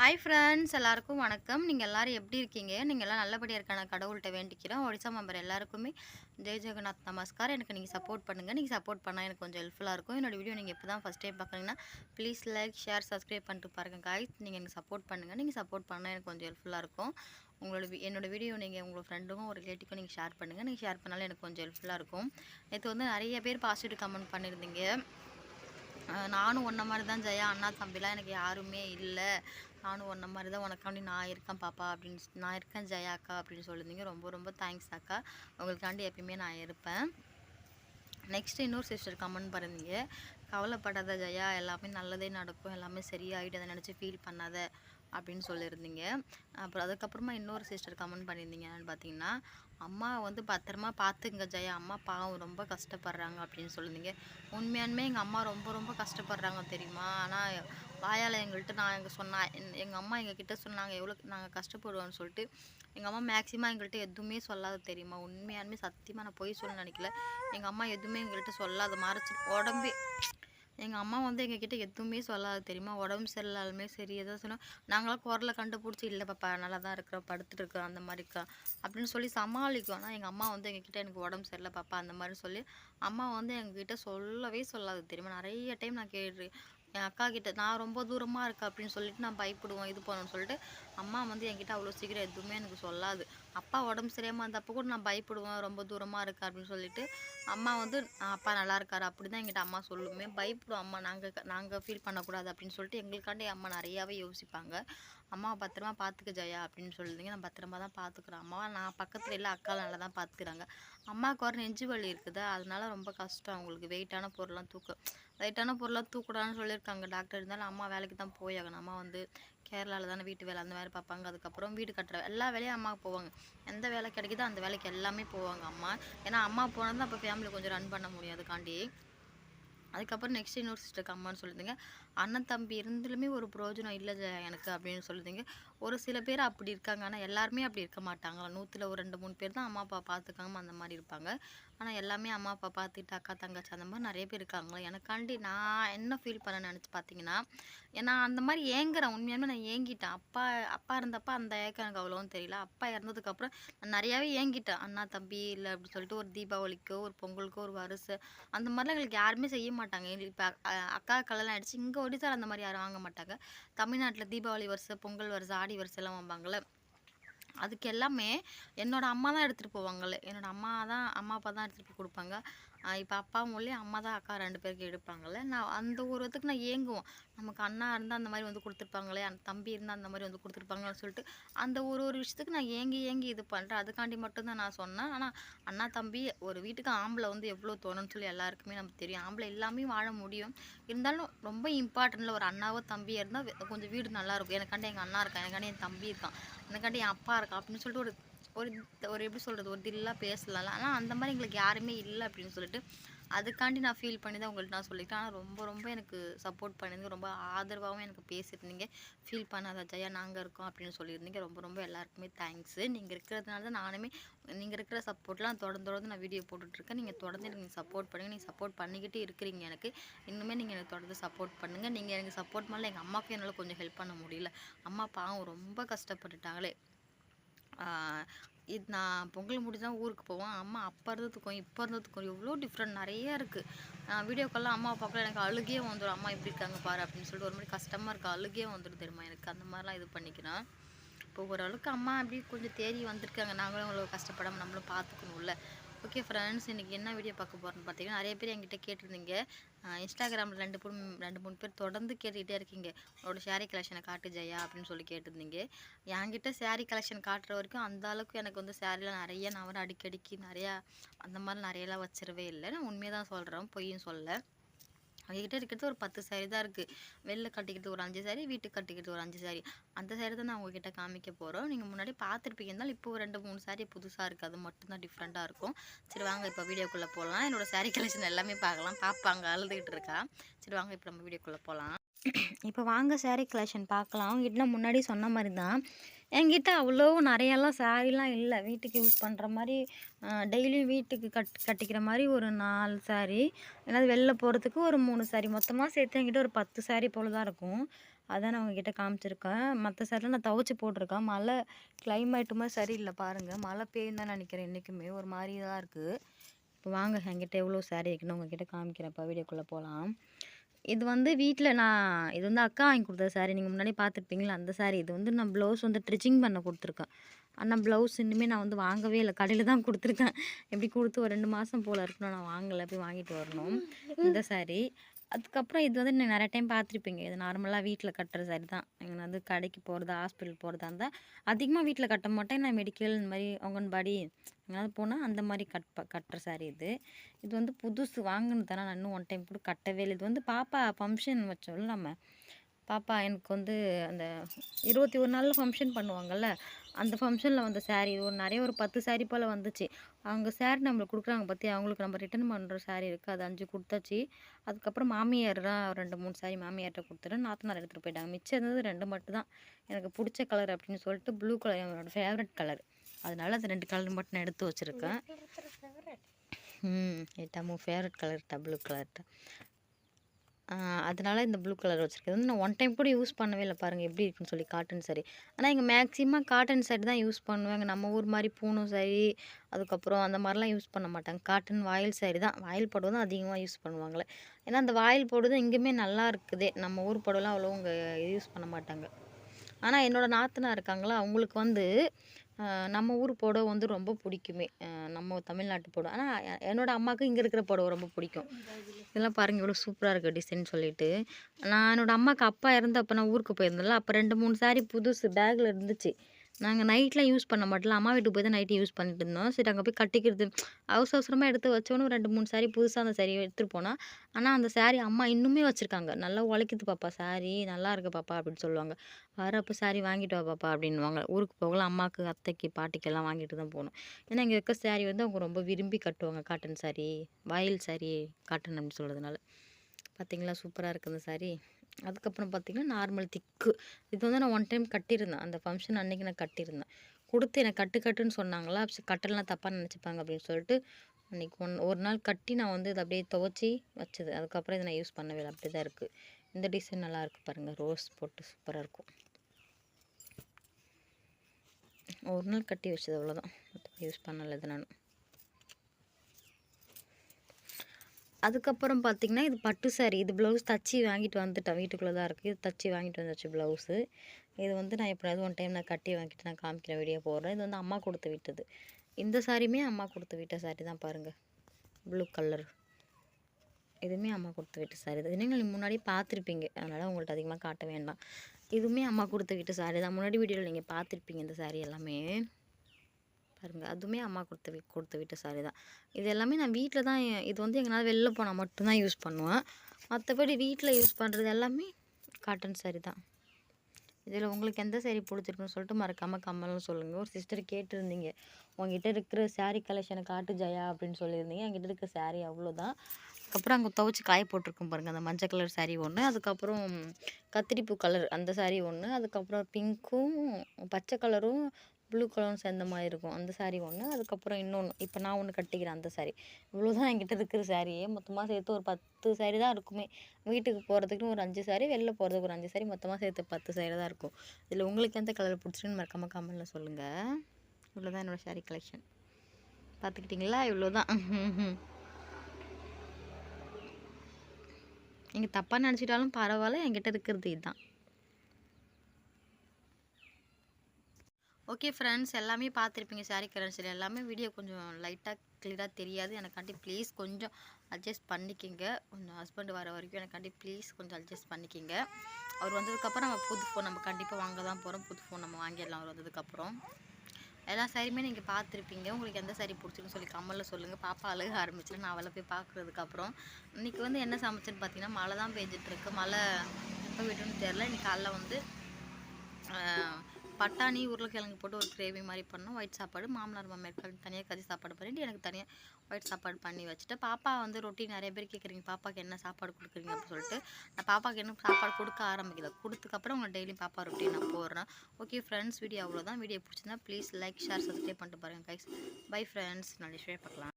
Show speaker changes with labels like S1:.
S1: Hi friends எல்லாருக்கும் வணக்கம். நீங்கள் எல்லோரும் எப்படி இருக்கீங்க? நீங்கள் எல்லாம் நல்லபடியாக இருக்கான கடவுள்கிட்ட வேண்டிக்கிறோம் ஒடிசா மெம்பர் எல்லாருக்குமே ஜெய் ஜெகநாத் நமஸ்கார். எனக்கு நீங்கள் சப்போர்ட் பண்ணுங்கள் நீங்கள் சப்போர்ட் பண்ணால் எனக்கு கொஞ்சம் ஹெல்ப்ஃபுல்லாக இருக்கும். என்னோட வீடியோ நீங்கள் இப்போ தான் ஃபஸ்ட் டைம் பார்க்குறீங்கன்னா ப்ளீஸ் லைக் ஷேர் சப்ஸ்கிரைப் பண்ணிட்டு பாருங்கள் காய்ஸ் நீங்கள் எனக்கு சப்போர்ட் பண்ணுங்கள் நீங்கள் சப்போர்ட் பண்ணால் எனக்கு கொஞ்சம் ஹெல்ப்ஃபுல்லாக இருக்கும். உங்களோட என்னோடய என்னோட வீடியோ நீங்கள் உங்களோட ஃப்ரெண்டுக்கும் ஒரு ரிலேட்டிவ்க்கும் நீங்கள் ஷேர் பண்ணுங்கள் நீங்கள் ஷேர் பண்ணாலும் எனக்கு கொஞ்சம் ஹெல்ப்ஃபுல்லாக இருக்கும். நேற்று வந்து நிறைய பேர் பாசிட்டிவ் கமெண்ட் பண்ணியிருந்தீங்க நானும் ஒன்றை மாதிரி தான் ஜெயா. அண்ணா தம்பிலாம் எனக்கு யாருமே இல்லை. நானும் ஒன்றை மாதிரி தான் உனக்காண்டி நான் இருக்கேன் பாப்பா அப்படின்னு நான் இருக்கேன் ஜெயா அக்கா அப்படின்னு சொல்லியிருந்தீங்க ரொம்ப ரொம்ப தேங்க்ஸ் அக்கா. உங்களுக்காண்டி எப்பயுமே நான் இருப்பேன். நெக்ஸ்ட் இன்னொரு சிஸ்டர் கமெண்ட் பண்ணிருந்தீங்க கவலைப்படாத ஜெயா. எல்லாமே நல்லதே நடக்கும். எல்லாமே சரியாயிட்டு அதை நினச்சி ஃபீல் பண்ணாத. அப்படின்னு சொல்லியிருந்தீங்க. அப்புறம் அதுக்கப்புறமா இன்னொரு சிஸ்டர் கமெண்ட் பண்ணியிருந்தீங்க பார்த்தீங்கன்னா அம்மா வந்து பத்திரமா பார்த்துங்க ஜெயா. அம்மா பாவம் ரொம்ப கஷ்டப்படுறாங்க அப்படின்னு சொல்லியிருந்தீங்க. உண்மையானுமே எங்கள் அம்மா ரொம்ப ரொம்ப கஷ்டப்படுறாங்க தெரியுமா? ஆனால் வாயால் எங்கள்கிட்ட நான் எங்கள் சொன்னேன் எங்கள் அம்மா எங்கள் கிட்டே சொன்னாங்க எவ்வளோ நாங்கள் கஷ்டப்படுவோம்னு சொல்லிட்டு எங்கள் அம்மா மேக்ஸிமம் எங்கள்கிட்ட எதுவுமே சொல்லாத தெரியுமா? உண்மையானுமே சத்தியமாக நான் போய் சொல்ல நினைக்கல. எங்கள் அம்மா எதுவுமே எங்கள்கிட்ட சொல்லாத மறைச்சி உடம்பே எங்கள் அம்மா வந்து எங்ககிட்ட எதுவுமே சொல்லாது. தெரியுமா? உடம்பு சரியில்லாலுமே சரி எதோ சொன்னால் நாங்களாம் குரலை கண்டுபிடிச்சி இல்லை பாப்பா நல்லா தான் இருக்கிறோம் படுத்துட்டு இருக்கிறோம் அந்த மாதிரிக்கா. அப்படின்னு சொல்லி சமாளிக்கும். ஆனால் எங்கள் அம்மா வந்து எங்ககிட்ட எனக்கு உடம்பு சரியில்லை பாப்பா அந்த மாதிரி சொல்லி அம்மா வந்து எங்ககிட்ட சொல்லவே சொல்லாது. தெரியுமா? நிறைய டைம் நான் கேட்டு என் அக்கா கிட்ட நான் ரொம்ப தூரமாக இருக்கேன் அப்படின்னு சொல்லிட்டு நான் பயப்படுவோம் இது பண்ணணும்னு சொல்லிட்டு அம்மா வந்து என்கிட்ட அவ்வளோ சீக்கிரம் எதுவுமே எனக்கு சொல்லாது. அப்பா உடம்பு சரியாமல் இருந்தப்போ கூட நான் பயப்படுவேன் ரொம்ப தூரமாக இருக்கா அப்படின்னு சொல்லிட்டு. அம்மா வந்து அப்பா நல்லா இருக்காரு. அப்படி தான் எங்கிட்ட அம்மா சொல்லுமே பயப்படும் அம்மா நாங்கள் நாங்கள் ஃபீல் பண்ணக்கூடாது. அப்படின்னு சொல்லிட்டு எங்களுக்காண்டி அம்மா நிறையாவே யோசிப்பாங்க. அம்மாவை பத்திரமா பார்த்துக்க ஜெயா. அப்படின்னு சொல்லிருந்தீங்க நான் பத்திரமா தான் பார்த்துக்குறேன் அம்மா நான் பக்கத்தில் இல்லை அக்கா நல்லா தான் பார்த்துக்கிறாங்க அம்மாவுக்கு வர நெஞ்சு வலி இருக்குது. அதனால ரொம்ப கஷ்டம். அவங்களுக்கு வெயிட்டான பொருள்லாம் தூக்க வெயிட்டான பொருளாக தூக்கூடாதுன்னு சொல்லியிருக்காங்க. டாக்டர் இருந்தாலும் அம்மா வேலைக்கு தான் போயாகணும் அம்மா வந்து கேரளாவில் தானே வீட்டு வேலை அந்த மாதிரி பார்ப்பாங்க. அதுக்கப்புறம் வீடு கட்டுற எல்லா வேலையும் அம்மா போவாங்க. எந்த வேலை கிடைக்குதோ அந்த வேலைக்கு எல்லாமே போவாங்க அம்மா. ஏன்னா அம்மா போனது தான் அப்போ ஃபேமிலி கொஞ்சம் ரன் பண்ண முடியும் அதுக்காண்டி அதுக்கப்புறம் நெக்ஸ்ட் இன்னொரு சிஸ்டருக்கு அம்மான்னு சொல்லுதுங்க அண்ணன் தம்பி இருந்துலுமே ஒரு பிரயோஜனம் இல்லை எனக்கு அப்படின்னு சொல்லுதுங்க ஒரு சில பேர் அப்படி இருக்காங்க. ஆனால் எல்லாருமே அப்படி இருக்க மாட்டாங்களா? நூற்றில் ஒரு ரெண்டு மூணு பேர் தான் அம்மா அப்பா பார்த்துக்காம அந்த மாதிரி இருப்பாங்க. ஆனால் எல்லாமே அம்மா அப்பா பார்த்துட்டு அக்கா தங்கச்சி அந்த மாதிரி நிறைய பேர் இருக்காங்களா. எனக்காண்டி நான் என்ன ஃபீல் பண்ண நினச்சி பார்த்தீங்கன்னா நான் அந்த மாதிரி ஏங்குறேன். உண்மையாலுமே நான் ஏங்கிட்டேன். அப்பா அப்பா இருந்தப்ப அந்த ஏக்கம் எனக்கு அவ்வளோவும் தெரியல. அப்பா இறந்ததுக்கப்புறம் நான் நிறையாவே ஏங்கிட்டேன். அண்ணா தம்பி இல்லை அப்படின்னு சொல்லிட்டு ஒரு தீபாவளிக்கோ ஒரு பொங்கலுக்கோ ஒரு வருஷம் அந்த மாதிரிலாம் எங்களுக்கு யாருமே செய்ய மாட்டாங்க. இப்போ அக்கா கல்யாணம் ஆயிடுச்சு இங்கே ஒடிசால அந்த மாதிரி யாரும் வாங்க மாட்டாங்க. தமிழ்நாட்டில் தீபாவளி வருஷம் பொங்கல் வருஷம் ஆடி வருஷம் வாம்பாங்களே அதுக்கு எல்லாமே என்னோட அம்மா தான் எடுத்துகிட்டு போவாங்கல்ல. என்னோட அம்மா தான் அம்மா அப்பா தான் எடுத்துகிட்டு போய் கொடுப்பாங்க. இப்போ அப்பா மொழி அம்மா தான் அக்கா ரெண்டு பேருக்கு எடுப்பாங்கல்ல. நான் அந்த ஒரு இதுக்கு நான் ஏங்குவோம். நமக்கு அண்ணா இருந்தால் அந்த மாதிரி வந்து கொடுத்துருப்பாங்களே அந்த தம்பி இருந்தால் அந்த மாதிரி வந்து கொடுத்துருப்பாங்கன்னு சொல்லிட்டு அந்த ஒரு ஒரு விஷயத்துக்கு நான் ஏங்கி ஏங்கி இது பண்ணுறேன் அதுக்காண்டி மட்டும்தான் நான் சொன்னேன். ஆனால் அண்ணா தம்பி ஒரு வீட்டுக்கு ஆம்பளை வந்து எவ்வளோ தோணும்னு சொல்லி எல்லாருக்குமே நமக்கு தெரியும். ஆம்பளை எல்லாமே வாழ முடியும். இருந்தாலும் ரொம்ப இம்பார்ட்டண்ட்டில் ஒரு அண்ணாவோ தம்பியாக இருந்தால் கொஞ்சம் வீடு நல்லாயிருக்கும் எனக்காண்டி எங்கள் அண்ணா இருக்கான் எனக்காண்டி என் தம்பி இருக்கான் எனக்காண்டி என் அப்பா இருக்கான் அப்படின்னு சொல்லிட்டு ஒரு ஒரு ஒரு எப்படி சொல்கிறது ஒரு தில்லாக பேசலாம் ஆனால் அந்த மாதிரி எங்களுக்கு யாருமே இல்லை அப்படின்னு சொல்லிட்டு அதுக்காண்டி நான் ஃபீல் பண்ணி தான் உங்கள்கிட்ட நான் சொல்லிட்டேன் ஆனால் ரொம்ப ரொம்ப எனக்கு சப்போர்ட் பண்ணியிருந்தீங்க. ரொம்ப ஆதரவாகவும் எனக்கு பேசியிருந்தீங்க. ஃபீல் பண்ணாத ஜெயா நாங்கள் இருக்கோம் அப்படின்னு சொல்லியிருந்தீங்க. ரொம்ப ரொம்ப எல்லாருக்குமே தேங்க்ஸு நீங்கள் இருக்கிறதுனால தான் நானுமே நீங்கள் இருக்கிற சப்போர்ட்லாம் தொடர்ந்து தொடர்ந்து நான் வீடியோ போட்டுட்ருக்கேன். நீங்கள் தொடர்ந்து எனக்கு நீங்கள் சப்போர்ட் பண்ணுங்கள் நீங்கள் சப்போர்ட் பண்ணிக்கிட்டே இருக்கிறீங்க எனக்கு. இன்னுமே நீங்கள் எனக்கு தொடர்ந்து சப்போர்ட் பண்ணுங்கள் நீங்கள் எனக்கு சப்போர்ட் பண்ணல எங்கள் அம்மாவுக்கு என்னால் கொஞ்சம் ஹெல்ப் பண்ண முடியல. அம்மா பாவம் ரொம்ப கஷ்டப்பட்டுட்டாங்களே. இது நான் பொங்கல் முடிஞ்சு தான் ஊருக்கு போவேன். அம்மா அப்போ இருந்ததுக்கும் இப்போ இருந்ததுக்கும் எவ்வளோ டிஃப்ரெண்ட் நிறைய இருக்குது நான் வீடியோக்கெல்லாம் அம்மா பார்க்கல எனக்கு அழுகே வந்துடும் அம்மா இப்படி இருக்காங்க பாரு அப்படின்னு சொல்லிட்டு ஒரு மாதிரி கஷ்டமாக இருக்குது அழுகே வந்துடும் தெரியுமா எனக்கு? அந்த மாதிரிலாம் இது பண்ணிக்கிறேன். இப்போ ஓரளவுக்கு அம்மா அப்படி கொஞ்சம் தேடி வந்திருக்காங்க. நாங்களும் அவ்வளோ கஷ்டப்படாமல் நம்மளும் பார்த்துக்கணும்ல. ஓகே ஃப்ரெண்ட்ஸ் இன்றைக்கி என்ன வீடியோ பார்க்க போகிறோன்னு பார்த்தீங்கன்னா நிறைய பேர் என்கிட்ட கேட்டிருந்தீங்க. இன்ஸ்டாகிராமில் ரெண்டு மூணு ரெண்டு மூணு பேர் தொடர்ந்து கேட்டுக்கிட்டே இருக்கீங்க. உங்களோட ஷேரி கலெக்ஷனை காட்டு ஜெயா அப்படின்னு சொல்லி கேட்டிருந்தீங்க. என்கிட்ட saree கலெக்ஷன் காட்டுற வரைக்கும் அந்த அளவுக்கு எனக்கு வந்து சாரீலாம் நிறைய நான் வந்து அடிக்கடிக்கு நிறையா அந்த மாதிரி நிறையலாம் வச்சிடவே இல்லை. நான் உண்மையை தான் சொல்கிறேன் பொய்யும் சொல்லலை அவங்கக்கிட்ட இருக்கிறது ஒரு பத்து சாரி தான் இருக்குது வெளில கட்டிக்கிட்டு ஒரு அஞ்சு சாரி வீட்டுக்கு கட்டிக்கிட்டு ஒரு அஞ்சு சாரி அந்த சாரி தான் நான் உங்ககிட்ட காமிக்க போகிறோம் நீங்கள் முன்னாடி பார்த்துருப்பீங்க இருந்தாலும் இப்போ ரெண்டு மூணு சாரி புதுசாக இருக்குது அது மட்டும்தான் டிஃப்ரெண்ட்டாக இருக்கும். சரி வாங்க இப்போ வீடியோக்குள்ளே போகலாம் என்னோடய சாரி கலெக்ஷன் எல்லாமே பார்க்கலாம். பார்ப்பாங்க அழுதுகிட்டு இருக்கா. சரி வாங்க இப்போ நம்ம வீடியோக்குள்ளே போகலாம் இப்போ வாங்க saree கலெக்ஷன் பார்க்கலாம். உங்ககிட்ட முன்னாடி சொன்ன மாதிரி தான் என்கிட்ட அவ்வளோ நிறையெல்லாம் சாரீலாம் இல்லை. வீட்டுக்கு யூஸ் பண்ணுற மாதிரி டெய்லியும் வீட்டுக்கு கட் கட்டிக்கிற மாதிரி ஒரு நாலு saree. ஏதாவது வெளில போகிறதுக்கு ஒரு மூணு saree. மொத்தமாக சேர்த்து என்கிட்ட ஒரு பத்து saree போல் தான் இருக்கும். அதான் நான் உங்ககிட்ட காமிச்சிருக்கேன். மற்ற சாரிலாம் நான் துவச்சி போட்டிருக்கேன். மழை கிளைமேட்டுமே சரியில்லை பாருங்கள் மழை பெய்யும் தான் நினைக்கிறேன் என்றைக்குமே ஒரு மாதிரி தான் இருக்குது இப்போ வாங்க என்கிட்ட எவ்வளோ சாரி இருக்குன்னு உங்ககிட்ட காமிக்கிறேன். இப்போ வீடியோக்குள்ளே போகலாம் இது வந்து வீட்டில் நான் இது வந்து அக்கா வாங்கி கொடுத்த சாரி நீங்கள் முன்னாடி பார்த்துருப்பீங்களா அந்த சாரி இது வந்து நான் ப்ளவுஸ் வந்து ஸ்டிச்சிங் பண்ண கொடுத்துருக்கேன். ஆனால் ப்ளவுஸ் இன்னுமே நான் வந்து வாங்கவே இல்லை. கடையில் தான் கொடுத்துருக்கேன். எப்படி கொடுத்து ஒரு ரெண்டு மாதம் போல் இருக்கணும் நான் வாங்கலை. போய் வாங்கிட்டு வரணும். இந்த சாரி அதுக்கப்புறம் இது வந்து நீங்கள் நிறைய டைம் பார்த்துருப்பீங்க. இது நார்மலாக வீட்டில் கட்டுற சரி தான். நீங்கள் வந்து கடைக்கு போகிறது ஹாஸ்பிட்டல் போகிறதா இருந்தால் அதிகமாக வீட்டில் கட்ட மாட்டேன். நான் மெடிக்கல் இந்த மாதிரி அங்கன்பாடி எங்கேயாவது போனால் அந்த மாதிரி கட் ப கட்டுற சாரி இது. இது வந்து புதுசு வாங்கினது தானே. நான் இன்னும் ஒன் டைம் கூட கட்டவே இல்லை. இது வந்து பாப்பா ஃபங்க்ஷன் வச்சோம்ல நம்ம. பாப்பா எனக்கு வந்து அந்த இருபத்தி ஒரு நாளில் ஃபங்க்ஷன் பண்ணுவாங்கள்ல அந்த ஃபங்க்ஷனில் வந்த saree ஒரு நிறைய ஒரு பத்து saree போல் வந்துச்சு. அவங்க saree நம்மளுக்கு கொடுக்குறாங்க பற்றி அவங்களுக்கு நம்ம ரிட்டர்ன் பண்ணுற saree இருக்குது அது அஞ்சு கொடுத்தாச்சு. அதுக்கப்புறம் மாமியார் தான் ரெண்டு மூணு saree மாமியார்கிட்ட கொடுத்துட்டு நாத்தனார் எடுத்துகிட்டு போயிட்டாங்க. மிச்சம் இருந்தது ரெண்டு மட்டும் தான் எனக்கு பிடிச்ச கலர் அப்படின்னு சொல்லிட்டு ப்ளூ கலர் என்னோட ஃபேவரட் கலர் அதனால அந்த ரெண்டு கலர் மட்டும் நான் எடுத்து வச்சுருக்கேன். ம் ஏட்டாமோ ஃபேவரட் கலர்ட்டா ப்ளூ கலர்ட்டா அதனால் இந்த ப்ளூ கலர் வச்சுருக்கேன். வந்து நான் ஒன் டைம் கூட யூஸ் பண்ணவே இல்லை. பாருங்கள் எப்படி இருக்குன்னு சொல்லி காட்டன் சாரி ஆனால் இங்கே மேக்ஸிமம் காட்டன் சாரி தான் யூஸ் பண்ணுவாங்க. நம்ம ஊர் மாதிரி பூணும் சாரி அதுக்கப்புறம் அந்த மாதிரிலாம் யூஸ் பண்ண மாட்டாங்க. காட்டன் வாயில் சாரி தான். வாயில் புடவை தான் அதிகமாக யூஸ் பண்ணுவாங்களே. ஏன்னா அந்த வாயில் புடவை தான் இங்கேயுமே நல்லா இருக்குதே. நம்ம ஊர் புடவைலாம் அவ்வளோ இங்கே யூஸ் பண்ண மாட்டாங்க. ஆனால் என்னோடய நாத்தனா இருக்காங்களா அவங்களுக்கு வந்து நம்ம ஊர் புடவை வந்து ரொம்ப பிடிக்குமே. நம்ம தமிழ்நாட்டு புடவை. ஆனால் என்னோட அம்மாவுக்கு இங்கே இருக்கிற புடவை ரொம்ப பிடிக்கும். இதெல்லாம் பாருங்க இவ்வளோ சூப்பராக இருக்குது டிசைன் சொல்லிட்டு. நான் என்னோடய அம்மாவுக்கு அப்பா இறந்தப்போ நான் ஊருக்கு போயிருந்தேன்ல அப்போ ரெண்டு மூணு சாரி புதுசு பேக்கில் இருந்துச்சு. நாங்கள் நைட்லாம் யூஸ் பண்ண மாட்டோம் அம்மா வீட்டுக்கு போய் தான் நைட்டு யூஸ் பண்ணிட்டு இருந்தோம். சரி அங்கே போய் கட்டிக்கிறது அவசர அவசரமாக எடுத்து வச்சோன்னு ரெண்டு மூணு சாரி புதுசாக அந்த சாரி எடுத்துகிட்டு போனால் ஆனால் அந்த சாரி அம்மா இன்னுமே வச்சுருக்காங்க. நல்லா உழைக்குது பாப்பா சாரி நல்லா இருக்கு பாப்பா அப்படின்னு சொல்லுவாங்க. வரப்போ சாரி வாங்கிட்டு வா பாப்பா அப்படின்வாங்க ஊருக்கு போகலாம் அம்மாவுக்கு அத்தைக்கு பாட்டிக்கெல்லாம் வாங்கிட்டு தான் போகணும். ஏன்னா இங்கே இருக்க சாரி வந்து அவங்க ரொம்ப விரும்பி கட்டுவாங்க. Cotton sari voile sari cotton அப்படின்னு சொல்கிறதுனால பார்த்தீங்களா சூப்பராக இருக்குது அந்த சாரி அதுக்கப்புறம் பார்த்தீங்கன்னா நார்மல் திக்கு. இது வந்து நான் ஒன் டைம் கட்டியிருந்தேன். அந்த ஃபங்க்ஷன் அன்றைக்கி நான் கட்டியிருந்தேன். கொடுத்து எனக்கு கட்டு கட்டுன்னு சொன்னாங்களா? கட்டெல்லாம் கட்டலாம் தப்பாக நினச்சிப்பாங்க அப்படின்னு சொல்லிட்டு அன்றைக்கி ஒன் ஒரு நாள் கட்டி நான் வந்து இதை அப்படியே துவச்சி வச்சது. அதுக்கப்புறம் இதை நான் யூஸ் பண்ணவே இல்லை அப்படி தான் இருக்குது இந்த டிசைன் நல்லாயிருக்கு பாருங்கள் ரோஸ் போட்டு சூப்பராக இருக்கும். ஒரு நாள் கட்டி வச்சது அவ்வளோதான் யூஸ் பண்ணலை இது நான். அதுக்கப்புறம் பார்த்தீங்கன்னா இது பட்டு saree இது ப்ளவுஸ் தச்சு வாங்கிட்டு வந்துட்டேன். வீட்டுக்குள்ளே தான் இருக்குது இது தச்சு வாங்கிட்டு வந்தாச்சு ப்ளவுஸு இது வந்து நான் எப்படியாவது ஒன் டைம் நான் கட்டி வாங்கிட்டு நான் காமிக்கிறேன் வீடியோ போடுறேன். இது வந்து அம்மா கொடுத்து விட்டது. இந்த சாரியுமே அம்மா கொடுத்து விட்ட சாரி தான் பாருங்கள் ப்ளூ கலர் இதுவுமே அம்மா கொடுத்து விட்ட சாரி தான். நீங்கள் முன்னாடி பார்த்துருப்பீங்க. அதனால் உங்கள்கிட்ட அதிகமாக காட்ட வேண்டாம். இதுவுமே அம்மா கொடுத்து விட்ட சாரி தான். முன்னாடி வீடியோவில் நீங்கள் பார்த்துருப்பீங்க இந்த சாரி எல்லாமே. பாருங்கள் அதுவுமே அம்மா கொடுத்து வி கொடுத்து விட்ட saree தான். இது எல்லாமே நான் வீட்டில் தான் இது வந்து எங்களால் வெளில போனால் மட்டும்தான் யூஸ் பண்ணுவேன். மற்றபடி வீட்டில் யூஸ் பண்ணுறது எல்லாமே காட்டன் சாரி தான். இதில் உங்களுக்கு எந்த சேரீ பிடிச்சிருக்குன்னு சொல்லிட்டு மறக்காமல் கம்மல்னு சொல்லுங்கள் ஒரு சிஸ்டர் கேட்டிருந்தீங்க உங்ககிட்ட இருக்கிற சாரீ கலெக்ஷனை காட்டு ஜெயா அப்படின்னு சொல்லியிருந்தீங்க. என்கிட்ட இருக்க சாரீ அவ்வளோதான் அதுக்கப்புறம் அங்கே துவச்சி காய போட்டிருக்கும் பாருங்கள் அந்த மஞ்சள் கலர் சாரீ ஒன்று அதுக்கப்புறம் கத்திரிப்பூ கலர் அந்த சாரீ ஒன்று அதுக்கப்புறம் பிங்க்கும் பச்சை கலரும் ப்ளூ கலரும் சேர்ந்த மாதிரி இருக்கும். அந்த சாரீ ஒன்று அதுக்கப்புறம் இன்னொன்று இப்போ நான் ஒன்று கட்டிக்கிறேன் அந்த சாரீ இவ்வளோ தான் என்கிட்ட இருக்கிற சாரியே மொத்தமாக சேர்த்து ஒரு பத்து சாரீ தான் இருக்குமே. வீட்டுக்கு போகிறதுக்குன்னு ஒரு அஞ்சு சாரீ வெளில போகிறதுக்கு ஒரு அஞ்சு சாரீ மொத்தமாக சேர்த்து பத்து saree தான் இருக்கும். இதில் உங்களுக்கு எந்த கலர் பிடிச்சிருன்னு மறக்காமல் கமெண்ட்டில் சொல்லுங்கள் இவ்வளோ தான் என்னோடய சாரீ கலெக்ஷன் பார்த்துக்கிட்டிங்களா இவ்வளோ தான் நீங்கள் தப்பாக நினச்சிட்டாலும் பரவாயில்ல என்கிட்ட இருக்கிறது இதுதான். ஓகே ஃப்ரெண்ட்ஸ் எல்லாமே பார்த்துருப்பீங்க. சாரி கரன்சில் எல்லாமே வீடியோ கொஞ்சம் லைட்டாக கிளியராக தெரியாது. எனக்காண்டி ப்ளீஸ் கொஞ்சம் அட்ஜஸ்ட் பண்ணிக்கிங்க. கொஞ்சம் ஹஸ்பண்ட் வர வரைக்கும் எனக்காண்டி ப்ளீஸ் கொஞ்சம் அட்ஜஸ்ட் பண்ணிக்கிங்க. அவர் வந்ததுக்கப்புறம் நம்ம புது ஃபோன் நம்ம கண்டிப்பாக வாங்க தான் போகிறோம் புது ஃபோன் நம்ம வாங்கிடலாம் அவர் வந்ததுக்கப்புறம் எல்லா சாரியுமே நீங்கள் பார்த்துருப்பீங்க. உங்களுக்கு எந்த சாரி பிடிச்சிருக்குன்னு சொல்லி கம்மலில் சொல்லுங்கள் பாப்பா அழுக ஆரம்பிச்சிட்டு நான் அவளை போய் பார்க்குறதுக்கப்புறம் இன்றைக்கி வந்து என்ன சமைச்சேன்னு பார்த்தீங்கன்னா மழை தான் பெஞ்சிட்ருக்கு மழை எப்போ விடுன்னு தெரில இன்னைக்கு காலைல வந்து பட்டாணி உருளைக்கிழங்கு போட்டு ஒரு கிரேவி மாதிரி பண்ணோம் ஒயிட் சாப்பாடு மாமனார் மாமியாருக்கு தனியாக கறி சாப்பாடு பண்ணிட்டு எனக்கு தனியாக ஒயிட் சாப்பாடு பண்ணி வச்சுட்டு பாப்பா வந்து ரொட்டி நிறைய பேர் கேட்குறீங்க பாப்பாவுக்கு என்ன சாப்பாடு கொடுக்குறீங்க? அப்படின்னு சொல்லிட்டு நான் பாப்பாவுக்கு என்ன சாப்பாடு கொடுக்க ஆரம்பிக்கல. கொடுத்துக்கப்புறம் உங்கள் டெய்லியும் பாப்பா ரொட்டி நான் போடுறேன். ஓகே ஃப்ரெண்ட்ஸ் வீடியோ அவ்வளோதான் வீடியோ பிடிச்சிருந்தா ப்ளீஸ் லைக் ஷேர் சப்ஸ்கிரைப் பண்ணிட்டு பாருங்கள் கைஸ் பை ஃப்ரெண்ட்ஸ் நல்ல ஷேர் பார்க்கலாம்.